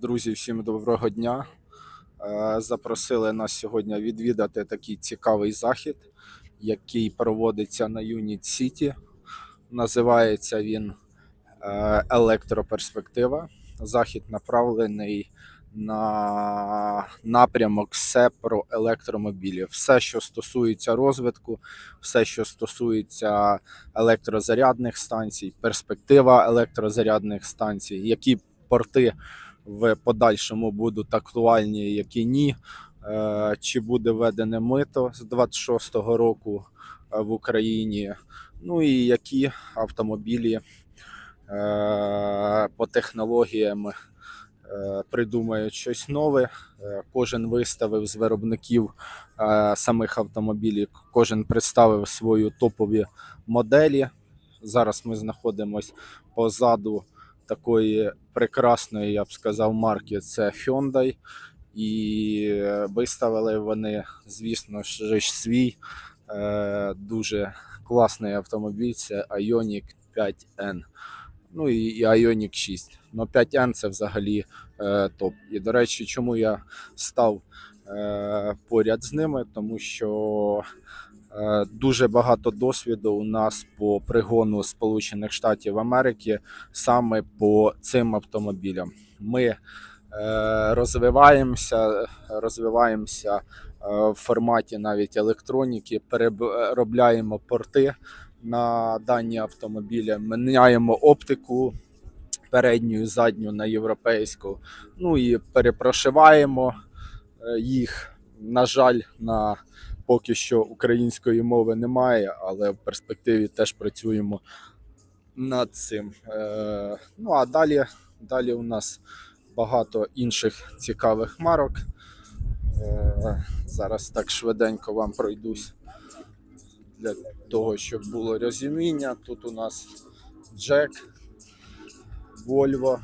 Друзі, всім доброго дня. Е, Запросили нас сьогодні відвідати такий цікавий захід, який проводиться на Юніт Сіті. Називається він е, Електроперспектива. Захід направлений на напрямок все про електромобілі. Все, що стосується розвитку, все, що стосується електрозарядних станцій, перспектива електрозарядних станцій, які порти в подальшому будуть актуальні, які ні. Е, Чи буде введене мито з 26-го року е, в Україні? Ну і які автомобілі е, по технологіям придумають щось нове. Кожен виставив з виробників самих автомобілів, кожен представив свої топові моделі. Зараз ми знаходимося позаду такої прекрасної, я б сказав, марки це Hyundai. І виставили вони, звісно ж, свій е, дуже класний автомобіль. Це Ioniq 5N. Ну і, і Ioniq 6. Ну 5N це взагалі е, топ. І до речі, чому я став е, поряд з ними? Тому що дуже багато досвіду у нас по пригону Сполучених Штатів Америки саме по цим автомобілям. Ми е, розвиваємося, розвиваємося е, в форматі навіть електроніки, переробляємо порти на дані автомобілі, міняємо оптику передню і задню на європейську. Ну і перепрошиваємо е, їх. На жаль, на поки що української мови немає, але в перспективі теж працюємо над цим. Е, ну а далі, далі у нас багато інших цікавих марок. Е, зараз так швиденько вам пройдусь для того, щоб було розуміння. Тут у нас Джек, Volvo.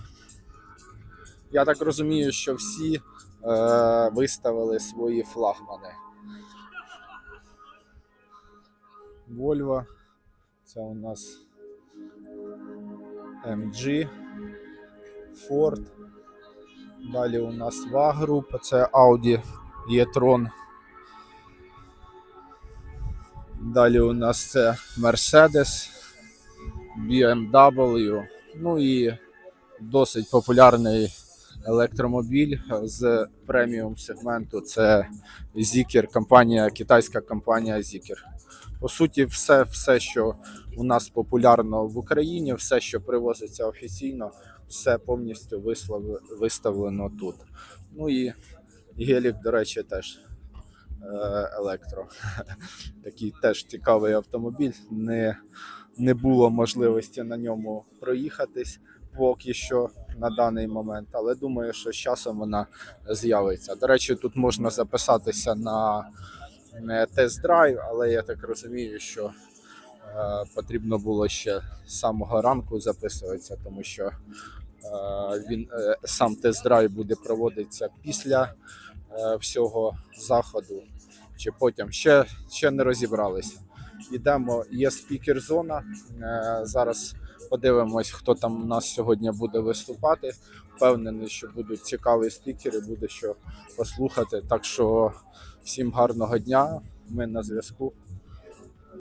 Я так розумію, що всі е, виставили свої флагмани. Volvo. Це у нас MG, Ford. Далі у нас VA група, це Audi e-tron. Далі у нас це Mercedes, BMW. Ну і досить популярний електромобіль з преміум сегменту. Це Zikr, компанія, китайська компанія Zikr. По суті, все, все, що у нас популярно в Україні, все, що привозиться офіційно, все повністю вислав- виставлено тут. Ну і гелік, до речі, теж е, електро. Такий теж цікавий автомобіль. Не, не було можливості на ньому проїхатись поки що на даний момент, але думаю, що з часом вона з'явиться. До речі, тут можна записатися на е, тест-драйв, але я так розумію, що е, потрібно було ще з самого ранку записуватися, тому що е, він е, сам тест-драйв буде проводитися після всього заходу, чи потім ще, ще не розібралися. Йдемо, є спікер зона. Е, зараз подивимось, хто там у нас сьогодні буде виступати. Впевнений, що будуть цікаві спікери, буде що послухати. Так що всім гарного дня. Ми на зв'язку.